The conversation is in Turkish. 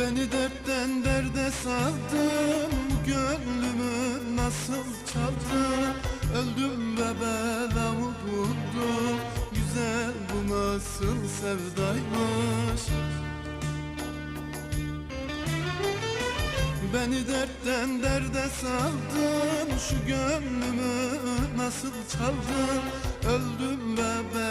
Beni dertten derde saldın Gönlümü nasıl çaldın? Öldüm ve belamı buldum Güzel bu nasıl sevdaymış? Beni dertten derde saldın Şu gönlümü nasıl çaldın? Öldüm ve belamı